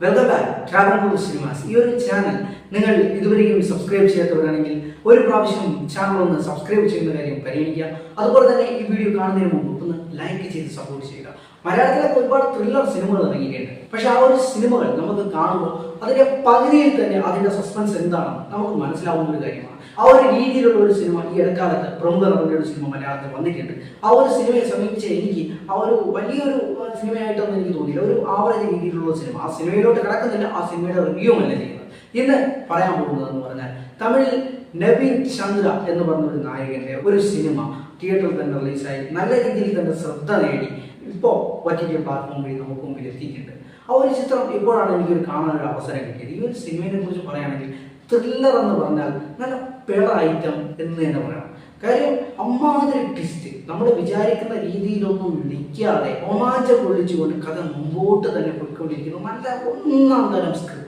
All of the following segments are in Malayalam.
வெல்கம் பேக் டிராவன் குரு ஸ்ரீனிவாஸ் யூர் சேனல் നിങ്ങൾ ഇതുവരെയും സബ്സ്ക്രൈബ് ചെയ്യാത്തവരാണെങ്കിൽ ഒരു പ്രാവശ്യം ചാനൽ ഒന്ന് സബ്സ്ക്രൈബ് ചെയ്യുന്ന കാര്യം പരിഗണിക്കുക. അതുപോലെ തന്നെ ഈ വീഡിയോ കാണുന്നതിന് മുമ്പ് ഒന്ന് ലൈക്ക് ചെയ്ത് സപ്പോർട്ട് ചെയ്യുക. മലയാളത്തിലൊക്കെ ഒരുപാട് ത്രില്ലർ സിനിമകൾ ഇറങ്ങിയിട്ടുണ്ട്. പക്ഷെ ആ ഒരു സിനിമകൾ നമുക്ക് കാണുമ്പോൾ അതിന്റെ പകുതിയിൽ തന്നെ അതിന്റെ സസ്പെൻസ് എന്താണെന്ന് നമുക്ക് മനസ്സിലാവുന്ന ഒരു കാര്യമാണ്. ആ ഒരു രീതിയിലുള്ള ഒരു സിനിമ ഈ ഇടക്കാലത്ത് പ്രമുഖ നടന്ന ഒരു സിനിമ മലയാളത്തിൽ വന്നിട്ടുണ്ട്. ആ ഒരു സിനിമയെ സമീപിച്ച് എനിക്ക് ആ ഒരു വലിയൊരു സിനിമയായിട്ടൊന്നും എനിക്ക് തോന്നിയില്ല. ഒരു ആവറേജ് രീതിയിലുള്ള സിനിമ ആ സിനിമയിലോട്ട് കിടക്കുന്നില്ല ആ സിനിമയുടെ റിവ്യൂ അല്ല ചെയ്യുന്നത്. ഇന്ന് പറയാൻ പോകുന്നത് എന്ന് പറഞ്ഞാൽ തമിഴിൽ നവീൻ ചന്ദ്ര എന്ന് പറഞ്ഞ ഒരു നായകന്റെ ഒരു സിനിമ തിയേറ്ററിൽ തന്നെ റിലീസായി. നല്ല രീതിയിൽ തന്നെ ശ്രദ്ധ നേടി. ഇപ്പോൾ ഒറ്റയ്ക്ക് പ്ലാറ്റ്ഫോം വഴി നമുക്ക് മുമ്പിൽ എത്തിയിട്ടുണ്ട്. ആ ഒരു ചിത്രം ഇപ്പോഴാണ് എനിക്കൊരു കാണാനൊരു അവസരം കിട്ടിയത്. ഈ ഒരു സിനിമയെ കുറിച്ച് പറയുകയാണെങ്കിൽ ത്രില്ലർ എന്ന് പറഞ്ഞാൽ നല്ല പിഴ ഐറ്റം എന്ന് തന്നെ പറയാം. കാര്യം അമ്മാതിരി ട്വിസ്റ്റ് നമ്മൾ വിചാരിക്കുന്ന രീതിയിലൊന്നും നിൽക്കാതെ ഒമാചം കൊള്ളിച്ചുകൊണ്ട് കഥ മുമ്പോട്ട് തന്നെ പോയിക്കൊണ്ടിരിക്കുന്നു. നല്ല ഒന്നാം തരം സ്ക്രിപ്റ്റ്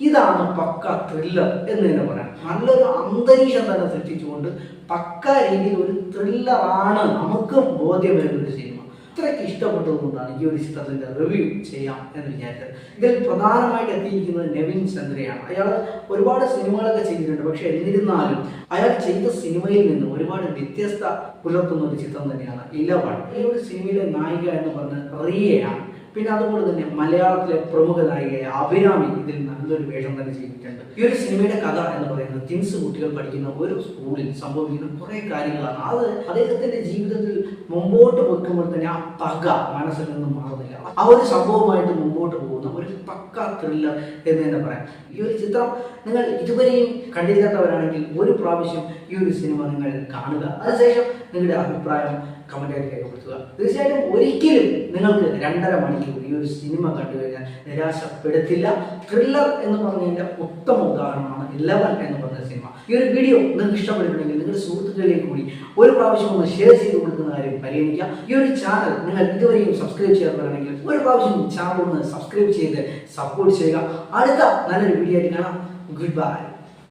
ഇതാണ് പക്ക ത്രില്ലർ എന്ന് തന്നെ പറയാം. നല്ലൊരു അന്തരീക്ഷം തന്നെ സൃഷ്ടിച്ചുകൊണ്ട് പക്ക രീതിയിൽ ഒരു ത്രില്ലറാണ് നമുക്ക് ബോധ്യം വരുന്ന ഒരു സിനിമ അത്രയ്ക്ക് ഇഷ്ടപ്പെട്ടതുകൊണ്ടാണ് ഈ ഒരു ചിത്രത്തിന്റെ റിവ്യൂ ചെയ്യാം എന്ന് വിചാരിച്ചത്. ഇതിൽ പ്രധാനമായിട്ട് എത്തിയിരിക്കുന്നത് നെവിൻ ചന്ദ്രയാണ്. അയാൾ ഒരുപാട് സിനിമകളൊക്കെ ചെയ്തിട്ടുണ്ട്. പക്ഷെ എന്നിരുന്നാലും അയാൾ ചെയ്ത സിനിമയിൽ നിന്ന് ഒരുപാട് വ്യത്യസ്ത പുലർത്തുന്ന ഒരു ചിത്രം തന്നെയാണ് ഇലവൺ ഈ ഒരു സിനിമയിലെ നായിക എന്ന് പറഞ്ഞ റിയയാണ്. പിന്നെ അതുപോലെ തന്നെ മലയാളത്തിലെ പ്രമുഖ നായികയായ അഭിരാമി ഇതിൽ നല്ലൊരു വേഷം തന്നെ ചെയ്തിട്ടുണ്ട്. ഈ ഒരു സിനിമയുടെ കഥ എന്ന് പറയുന്നത് തിൻസ് കുട്ടികൾ പഠിക്കുന്ന ഒരു സ്കൂളിൽ സംഭവിക്കുന്ന കുറെ കാര്യങ്ങളാണ്. അത് അദ്ദേഹത്തിന്റെ ജീവിതത്തിൽ മുമ്പോട്ട് വെക്കുമ്പോൾ തന്നെ ആ പക മനസ്സിൽ നിന്നും മാറുന്നില്ല. ആ ഒരു സംഭവമായിട്ട് മുമ്പോട്ട് പോകുന്ന ഒരു പക്ക ത്രില്ലർ എന്ന് തന്നെ പറയാം. ഈ ഒരു ചിത്രം നിങ്ങൾ ഇതുവരെയും കണ്ടില്ലാത്തവരാണെങ്കിൽ ഒരു പ്രാവശ്യം ഈ ഒരു സിനിമ നിങ്ങൾ കാണുക. അതിനുശേഷം നിങ്ങളുടെ അഭിപ്രായം കമന്റായിട്ട് രേഖപ്പെടുത്തുക തീർച്ചയായിട്ടും ഒരിക്കലും നിങ്ങൾക്ക് രണ്ടര മണിക്കൂർ ഈ ഒരു സിനിമ കണ്ടു കഴിഞ്ഞാൽ നിരാശപ്പെടുത്തില്ല. ത്രില്ലർ എന്ന് പറഞ്ഞതിന്റെ ഉത്തമ ഉദാഹരണമാണ് ലെവൽ എന്ന് പറഞ്ഞ സിനിമ. ഈ ഒരു വീഡിയോ നിങ്ങൾക്ക് ഇഷ്ടപ്പെട്ടിട്ടുണ്ടെങ്കിൽ നിങ്ങളുടെ സുഹൃത്തുക്കളിലേക്ക് കൂടി ഒരു പ്രാവശ്യം ഒന്ന് ഷെയർ ചെയ്ത് കൊടുക്കുന്ന കാര്യം പരിഗണിക്കുക ഈ ഒരു ചാനൽ നിങ്ങൾ ഇതുവരെയും സബ്സ്ക്രൈബ് ചെയ്യാത്തവരാണെങ്കിൽ ഒരു പ്രാവശ്യം ചാനൽ ഒന്ന് സബ്സ്ക്രൈബ് ചെയ്ത് സപ്പോർട്ട് ചെയ്യുക. അടുത്ത നല്ലൊരു വീഡിയോ ആയിട്ട് കാണാം. Good bye